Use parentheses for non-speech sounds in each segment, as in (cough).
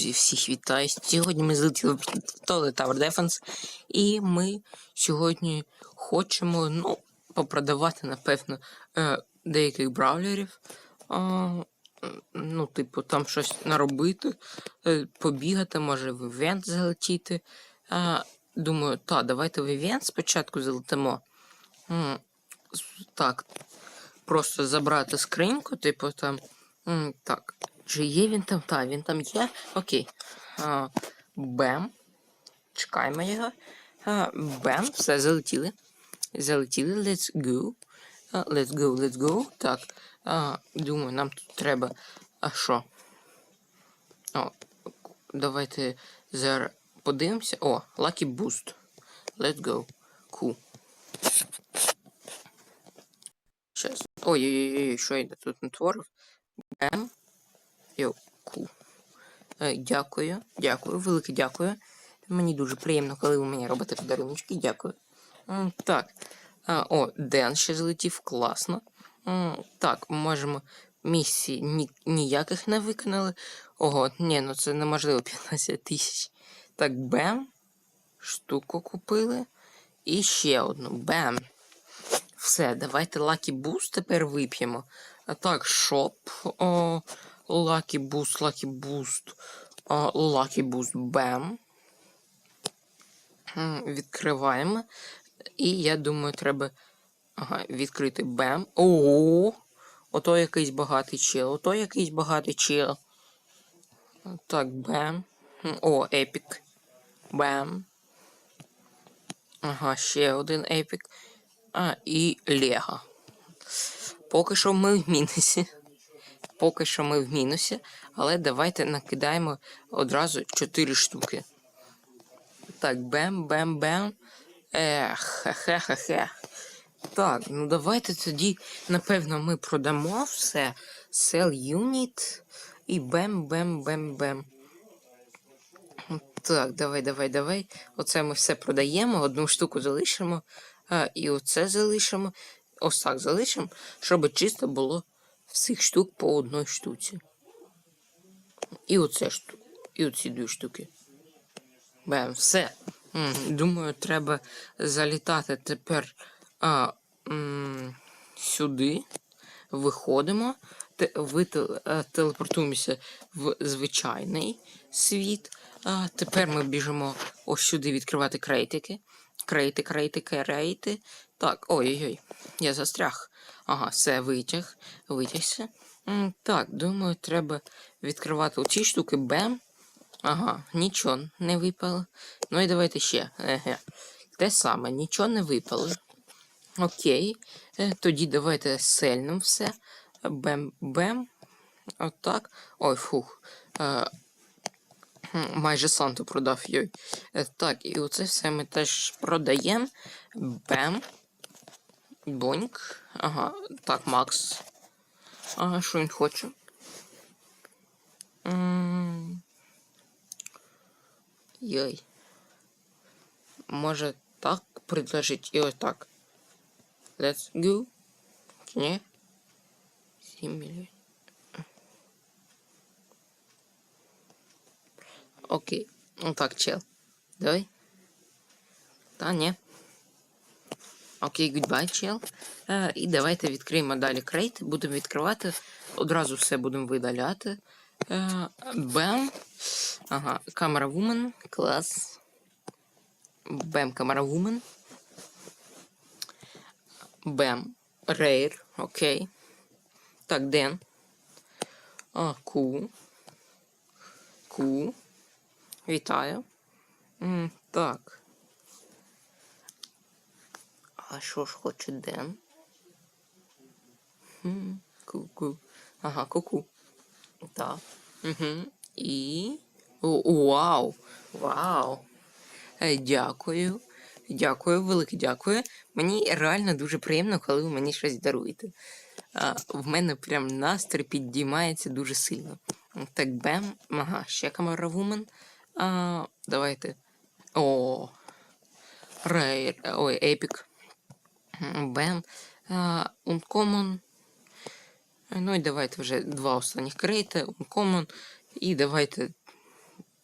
Друзі, всіх вітаю. Сьогодні ми злетіли в Tower Defense, і ми сьогодні хочемо ну, попродавати, напевно, е, деяких бравлерів. Ну, типу, там щось наробити, е, побігати, може в івент залетіти. Думаю, та, давайте в івент спочатку залетимо. Так, просто забрати скриньку, типу там. Так, чи є він там? Так, він там є. Окей. Бем. Чекаємо його. Бем, все, залетіли. Залетіли, let's go. Let's go, let's go. Так. Думаю, нам тут треба. А що? О, давайте зараз подивимося. О, Lucky Boost. Let's go. Cool. Щас. Ой-ой-ой, що я тут натворив? Бем. Йо, кул. Е, Дякую, дякую, велике дякую. Мені дуже приємно, коли ви мені робите подарунки. Дякую. Так. А, о, Ден ще злетів, класно. Так, можемо. Місії ні, ніяких не виконали. Ого, ні, ну це неможливо (laughs) 15 тисяч. Так, бем. Штуку купили. І ще одну. Бем. Все, давайте Lucky Boost тепер вип'ємо. А так, шоп. О, Boost, Lucky Boost. О, Lucky Boost Бем. Відкриваємо. І я думаю, треба ага, відкрити Бем. Ого! Ото якийсь багатий чел. Ото якийсь багатий чел. Так, Бем. О, Епік. Бем. Ага, ще один епік. А, і Лего. Поки що ми в мінусі. Поки що ми в мінусі, але давайте накидаємо одразу 4 штуки. Так, бем, бем, бем. Ех, хе-хе-хе-хе. Так, ну давайте тоді, напевно, ми продамо все. Sell unit і бем, бем, бем, бем. Так, давай, давай, давай. Оце ми все продаємо, одну штуку залишимо, а, і оце залишимо. Ось так залишимо, щоб чисто було всіх штук по одній штуці. І оце штук. І оці дві штуки. Бем, все. Думаю, треба залітати тепер а, м, сюди. Виходимо, те, вите- е, телепортуємося в звичайний світ. А тепер ми біжимо ось сюди відкривати крейтики. Крейти, крейти, крейти. Так, ой-ой-ой, я застряг. Ага, все, витяг, витягся. М, Так, думаю, треба відкривати оці штуки. Бем. Ага, нічого не випало. Ну і давайте ще. Еге. Те саме, нічого не випало. Окей. Е, Тоді давайте сельнем все. Бем-бем. Отак. Ой, фух. Е, майже Санту продав йой. Е, Так, і оце все ми теж продаємо. Бем. Боньк. Ага, так, Макс. Ага, що він хоче? М, Йой. Може так предложить і ось так. Let's go. Чи ні? 7 мільйонів. Окей. Ну так, чел. Давай. Та ні. Окей, гудбай, чел. Е, і давайте відкриємо далі крейт. Будемо відкривати. Одразу все будемо видаляти. Е, бем. Ага, камера вумен. Клас. Бем, камера вумен. Бем. Рейр. Окей. Так, Ден. А, ку. Ку. Вітаю. М, так. А що ж хоче Ден? Ку-ку. Ага, ку-ку. Так. Угу. І. Вау! Вау! Е, Дякую. Дякую, велике дякую. Мені реально дуже приємно, коли ви мені щось даруєте. А, в мене прям настрій підіймається дуже сильно. Так, бем. Ага, ще камера вумен. А, давайте. О. Рейр. Ой, епік. Бем. А, Uncommon. Ну і давайте вже два останніх крейта. Uncommon. І давайте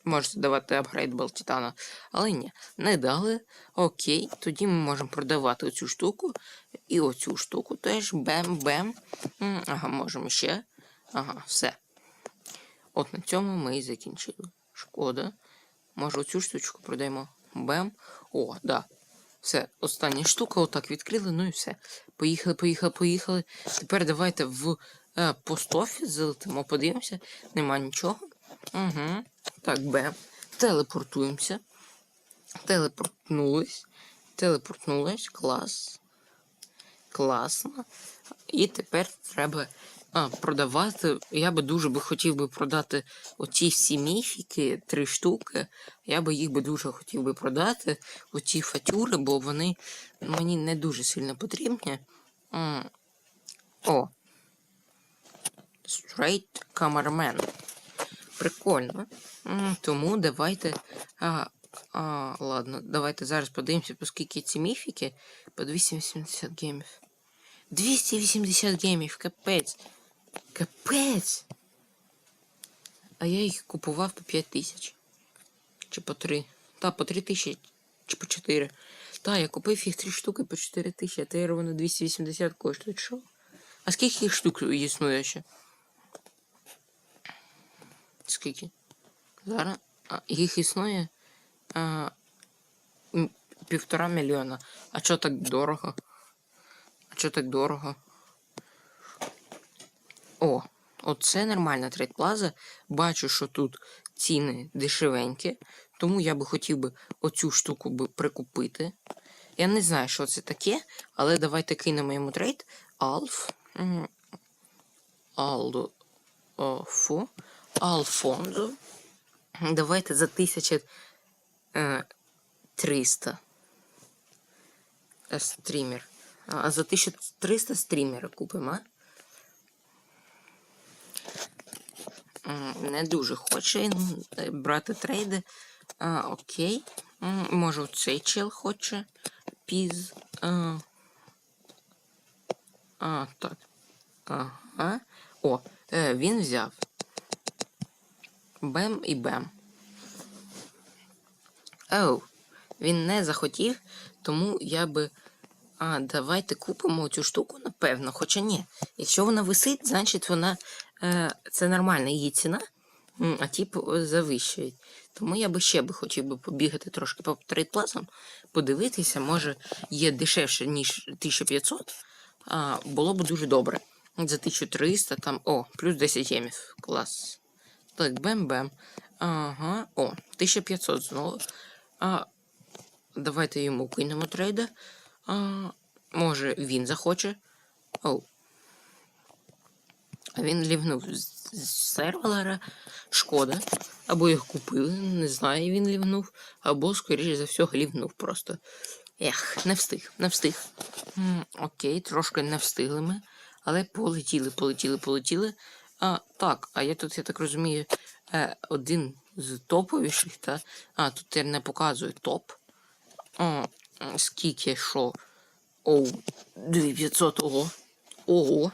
можете давати апгрейд Титана. Але ні, не дали. Окей, тоді ми можемо продавати оцю штуку. І оцю штуку теж. Бем-бем. Ага, можемо ще. Ага, все. От на цьому ми і закінчили. Шкода. Може оцю штучку продаємо. Бем. О, да. Все, остання штука, отак відкрили, ну і все. Поїхали, поїхали, поїхали. Тепер давайте в е, пост-офіс залетимо, подивимося. Нема нічого. Угу. Так, бем. Телепортуємося. Телепортнулись. Телепортнулись. Клас. Класно. І тепер треба а, продавати. Я би дуже би хотів би продати оці всі міфіки, три штуки. Я би їх би дуже хотів би продати. Оці фатюри, бо вони мені не дуже сильно потрібні. О. Straight Cameraman. Прикольно. Тому давайте. А, а, ладно, давайте зараз подивимося, по скільки ці міфіки. По 280 геймів. 280 геймів, капець. Капець. А я їх купував по 5 тисяч. Чи по 3. Та, по 3 тисячі, чи по 4. Та, я купив їх 3 штуки по 4 тисячі, а тепер вони 280 коштують. Що? А скільки їх штук існує ще? Скільки? Зараз а, їх існує а, півтора мільйона. А чого так дорого? А чого так дорого? О, оце нормальна трейд плаза. Бачу, що тут ціни дешевенькі, тому я би хотів би оцю штуку би прикупити. Я не знаю, що це таке, але давайте кинемо йому трейд. Алф. м, Алдо. Алфонзо. Давайте за 1300. Е, Стрімер. А за 1300 стрімера купимо. а? Не дуже хоче е, брати трейди. А, окей. Може, цей чел хоче. Піз. А, а так. Ага. О, е, він взяв. Бем і бем. Оу, він не захотів, тому я би. А, давайте купимо цю штуку, напевно. Хоча ні. Якщо вона висить, значить вона. Е, це нормальна її ціна, а ті по- завищують. Тому я би ще би хотів би побігати трошки по трейдплазам, подивитися, може є дешевше, ніж 1500. А, було б дуже добре. За 1300 там. О, плюс 10 ємів. Клас. Так, бем-бем. Ага. О, 1500 знову. А, давайте йому кинемо трейда. А, може він захоче. Оу. Він лівнув з сервера. Шкода. Або їх купили, не знаю, він лівнув. Або, скоріше за всього, лівнув просто. Ех, не встиг, не встиг. М, окей, трошки не встигли ми. Але полетіли, полетіли, полетіли. А, так, а я тут, я так розумію, е, один з топовіших, та. А, тут я не показую топ. О, скільки що? Оу, 2500, ого. Ого.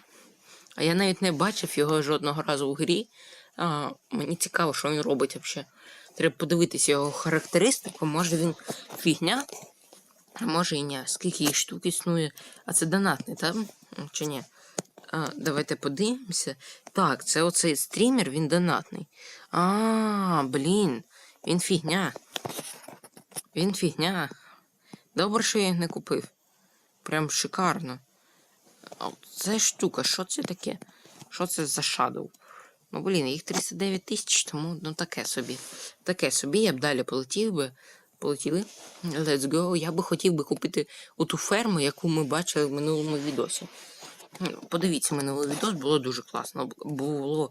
А я навіть не бачив його жодного разу у грі. А, мені цікаво, що він робить взагалі. Треба подивитися його характеристику. Може він фігня, а може і ні. Скільки їх штук існує. А це донатний, так? Чи ні? А, давайте подивимося. Так, це оцей стрімер, він донатний. А, блін, він фігня. Він фігня. Добре, що я їх не купив. Прям шикарно. Це штука, що це таке? Що це за Shadow? Ну, блін, їх 39 тисяч, тому ну таке собі. Таке собі, я б далі полетів би. Полетіли. Let's go. Я би хотів би купити оту ферму, яку ми бачили в минулому відосі. Ну, Подивіться, минулий відос було дуже класно. Було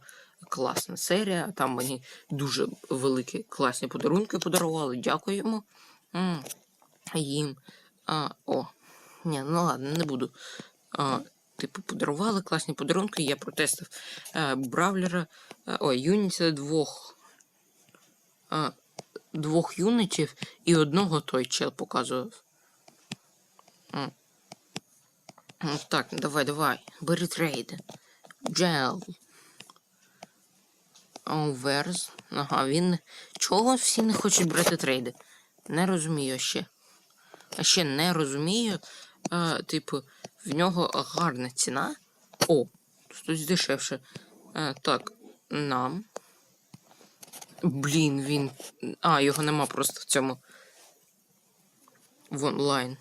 класна серія. Там мені дуже великі класні подарунки подарували. Дякуємо їм. А, о, ні, ну ладно, не буду. Типу, подарували класні подарунки. Я протестив е, Бравлера. Е, ой, юніта двох. Е, двох юнитів і одного той чел показував. М, Так, давай, давай. Бери трейд. Джел. Оверс. Ага, він. Чого всі не хочуть брати трейди? Не розумію ще. А ще не розумію. А, типу, в нього гарна ціна. О, тут дешевше. А, так, нам. Блін, він. А, його нема просто в цьому. В онлайн.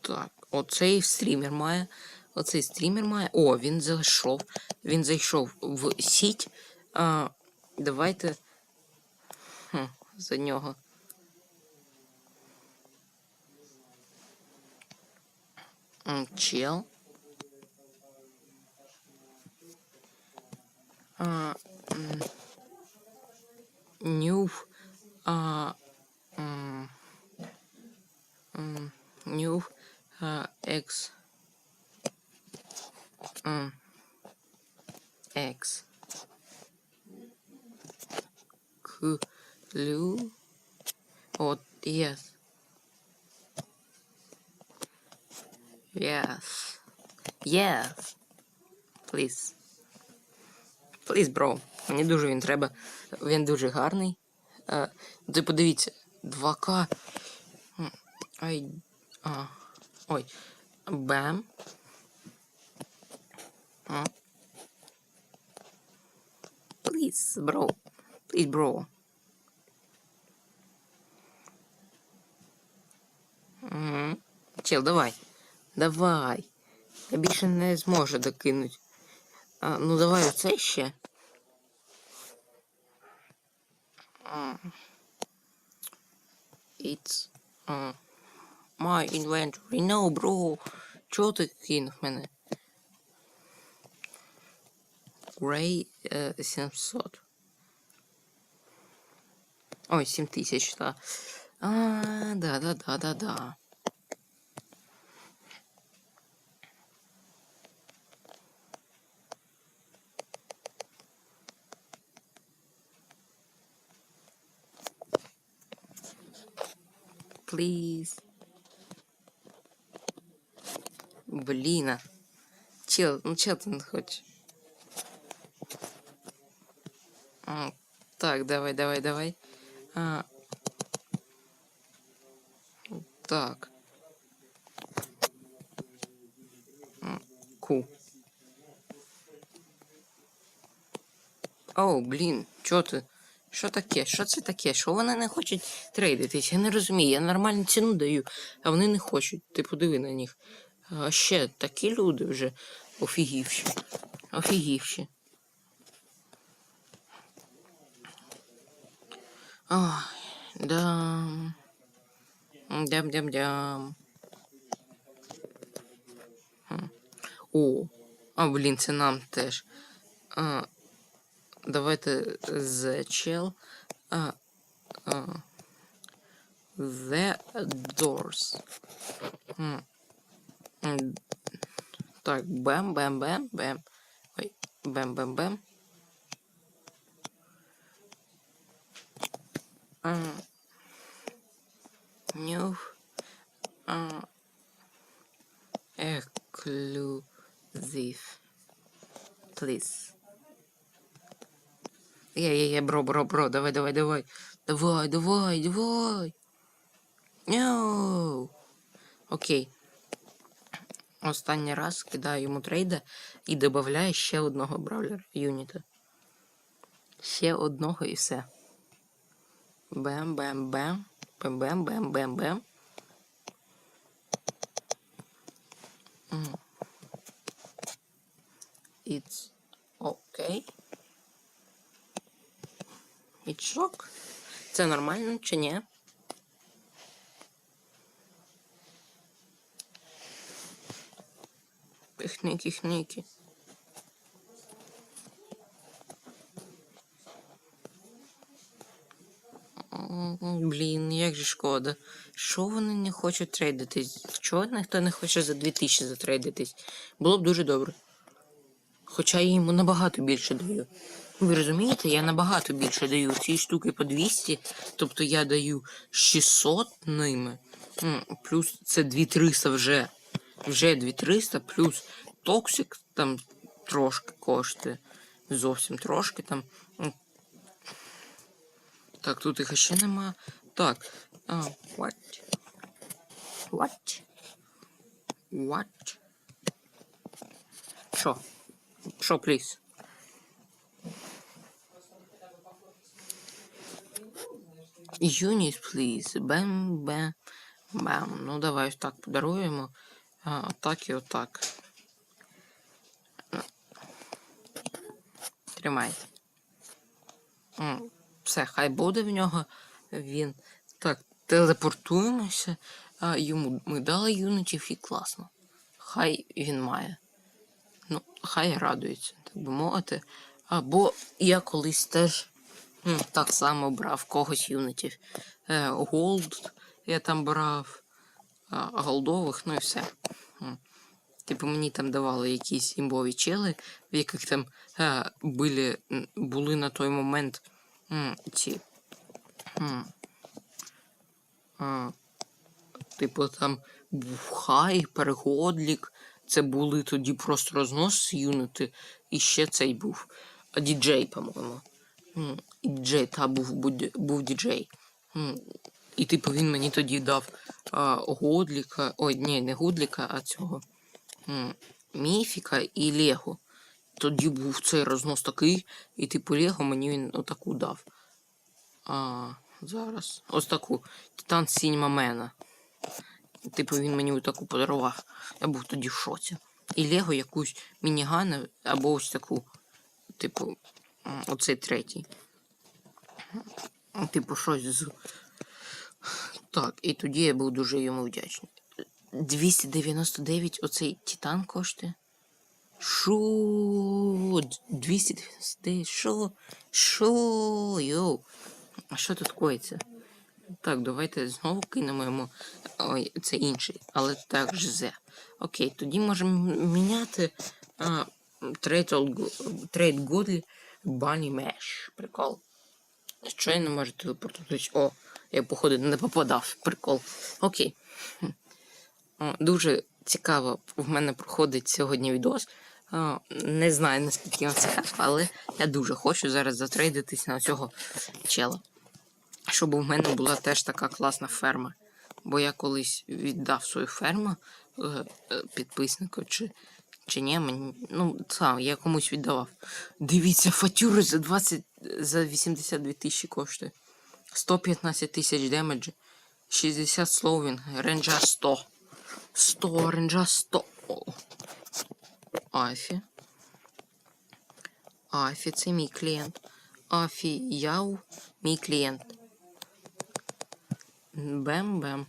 Так, оцей стрімер має. Оцей стрімер має. О, він зайшов. Він зайшов в сіть. А, давайте. Хм, за нього. М, Чел. А, м, Нюв. А, м, м, Нюв. А, Екс. М, Екс. К. Лю. От, yes. Yes. Yes. Please. Please, bro. Мені дуже він треба. Він дуже гарний. Е, ти подивіться, 2К. М, Ай. Ой. Бем. А. Please, bro. Please, bro. Чел, давай. Давай. Я більше не зможу докинути. А, ну давай оце ще. It's uh, my inventory. No, bro. Чого ти кинув мене? Грей е, 700. Ой, 7000, так. А, да, да, да, да, да. Please. Блін. а. Чел, ну чел ти не хочеш? А, так, давай, давай, давай. А, так. М, Ку. Оу, блін, чо ти? Що таке? Що це таке? Що вони не хочуть трейдитись? Я не розумію. Я нормальну ціну даю, а вони не хочуть. Ти подиви на них. А ще такі люди вже офігівші. Офігівші. Ой, дам. Дям-дям-дям. О, а, блін, це нам теж. А, давайте The Chell. А, а, The Doors. М. М, Так, бем, бем, бем, бем. Ой, бем, бем, бем. А, Нюх. А, Exclusive. Please. Є, є, є, бро, бро, бро, давай, давай, давай. Давай, давай, давай. Ньоу. Окей. Останній раз кидаю йому трейда і додаю ще одного бравлера юніта. Ще одного і все. Бем-бем-бем. Бем-бем-бем-бем-бем. It's okay. It's. Це нормально чи ні? М, Блін, як же шкода. Що вони не хочуть трейдитись? Чого ніхто не хоче за 2000 затрейдитись? Було б дуже добре. Хоча я йому набагато більше даю. Ви розумієте, я набагато більше даю. Ці штуки по 200, тобто я даю 600 ними. Плюс це 2300 вже. Вже 2300, плюс токсик там трошки коштує. зовсім трошки там. Так, тут їх ще нема. Так. А, what? What? What? Що? Що, пліз? Юніс, пліз. Бем, бем, бем. Ну, давай ось так подаруємо. А, отак і отак. Тримайте. Все, хай буде в нього. Він. Так, телепортуємося. А, йому ми дали юнитів і класно. Хай він має. Ну, хай радується, так би мовити. Або я колись теж так само брав когось юнитів. Е, Голд я там брав, голдових, ну і все. Типу мені там давали якісь імбові чели, в яких там е, були, були на той момент ці. Типу там був хай, перегодлік. Це були тоді просто рознос юнити. І ще цей був. Діджей, по-моєму. І діджей, та був, був діджей. І типу він мені тоді дав а, Годліка. Ой, ні, не Годліка, а цього. Міфіка і Лего. Тоді був цей рознос такий, і типу Лего мені він отаку дав. А, зараз. Ось таку. Титан Сіньма Мена. Типу він мені таку подарував. Я був тоді в шоці. І Лего якусь мінігана або ось таку. Типу, оцей третій. Типу, щось з. Так, і тоді я був дуже йому вдячний. 299 оцей Титан коштує. Шо? 299? Що? Що? Йоу. А що тут коїться? Так, давайте знову кинемо йому. Ой, це інший, але також зе. Окей, тоді можемо міняти а, трейд Годлі Бані Меш. Прикол. Що я не можу телепортуватись? О, я походу не попадав. Прикол. Окей. Дуже цікаво в мене проходить сьогодні відос. Не знаю наскільки вам цікаво, але я дуже хочу зараз затрейдитись на цього чела щоб у мене була теж така класна ферма. Бо я колись віддав свою ферму е, е, підписнику, чи, чи ні, мені, ну, сам, я комусь віддавав. Дивіться, фатюри за 20, за 82 тисячі коштує. 115 тисяч демеджі, 60 словінг, ренджа 100. 100, ренджа 100. О. Афі. Афі, це мій клієнт. Афі Яу, мій клієнт. Бем-бем.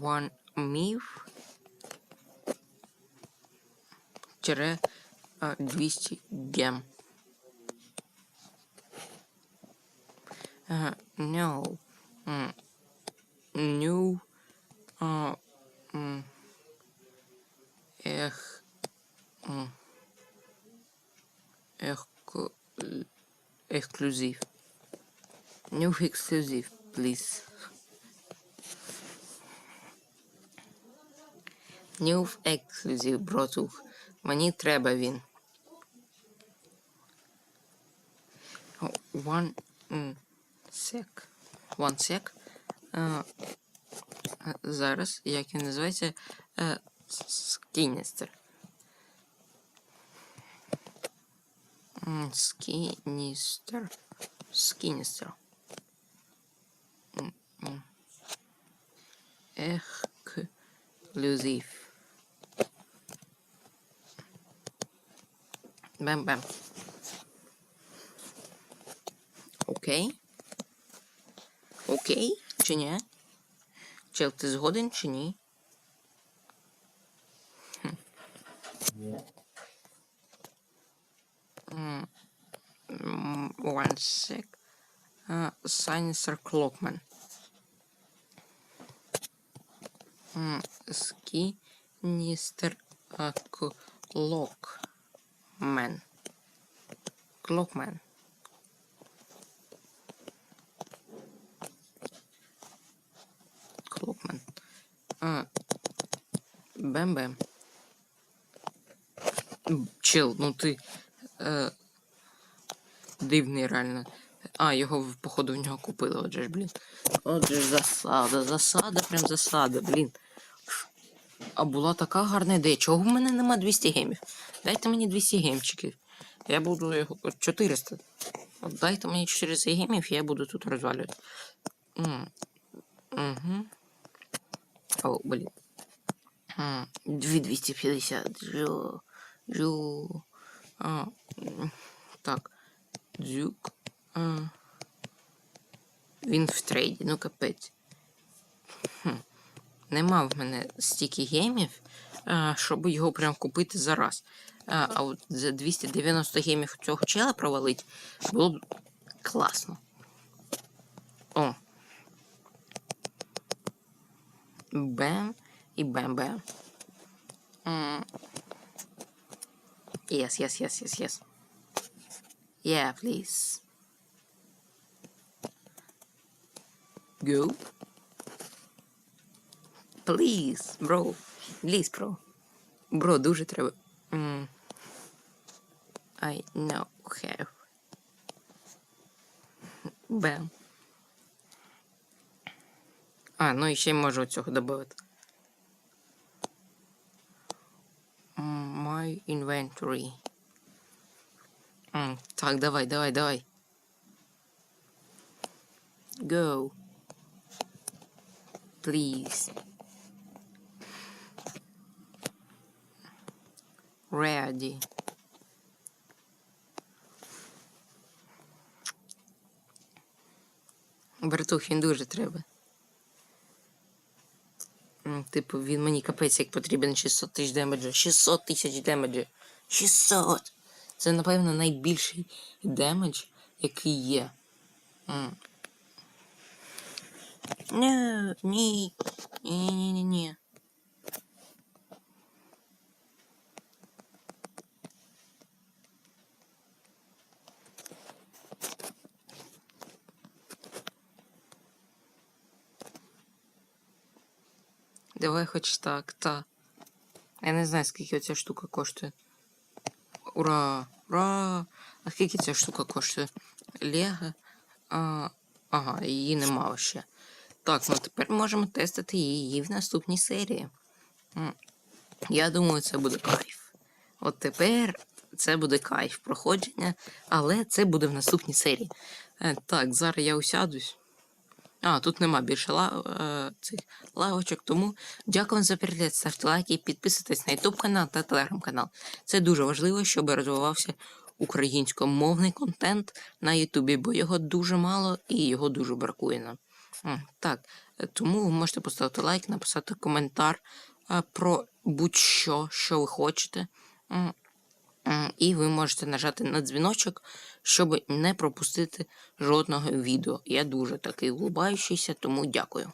One міф. Тире а, 200 гем. Uh, no. Mm. New. Uh, mm. Ех. Mm. Ecco- exclusive. New exclusive, please. New exclusive, братух. Мені треба він. One sec. One sec. Uh, зараз, як він називається? Uh, Скіністер. Скіністер. Скіністер. М, м. Бем-бем. Окей. Окей, чи ні? Чел, ти згоден чи ні? Mm, one sec. Uh, Clockman. Mm, Skinister Clockman. Clockman. Uh, Бем-бем. Чел, ну ти. Е, дивний реально. А, його, походу, в нього купили, отже ж, блін. Отже ж, засада, засада, прям засада, блін. А була така гарна ідея. Чого в мене нема 200 гемів? Дайте мені 200 гемчиків. Я буду його. 400. От дайте мені 400 гемів, я буду тут розвалювати. Угу. О, блін. М, Дві 250. Жо. Жо. А, так. Дзюк. А. Він в трейді, ну капець. Хм. Нема в мене стільки гемів, а, щоб його прям купити за раз. А, а от за 290 гемів цього чела провалить було б класно. О. Бем і бем-бем. Yes, yes, yes, yes, yes. Yeah, please. Go. Please, bro. Please, bro. Бро, дуже треба. М. I know have. Бем. А, ну і ще й можу цього додати. М, My inventory. М, Так, давай, давай, давай. Go. Please. Ready. Братух, він дуже треба. Типу, він мені капець як потрібен 600 тисяч демеджа. 600 тисяч демеджа. 600! Це, напевно, найбільший демедж, який є. Ні, ні. Ні, ні, ні, Давай хоч так, та. Я не знаю, скільки ця штука коштує. Ура! Ура! А скільки ця штука коштує? Лего. А, ага, її нема ще. Так, ну тепер можемо тестити її в наступній серії. Я думаю, це буде кайф. От тепер це буде кайф проходження, але це буде в наступній серії. Е, так, зараз я усядусь. А, тут нема більше лав, е, цих лавочок, тому дякую вам за перегляд. Ставте лайки, і підписуйтесь на YouTube канал та телеграм канал. Це дуже важливо, щоб розвивався українськомовний контент на Ютубі, бо його дуже мало і його дуже бракує нам. Так, тому ви можете поставити лайк, написати коментар е, про будь-що, що ви хочете. І ви можете нажати на дзвіночок, щоб не пропустити жодного відео. Я дуже такий улыбаючийся, тому дякую.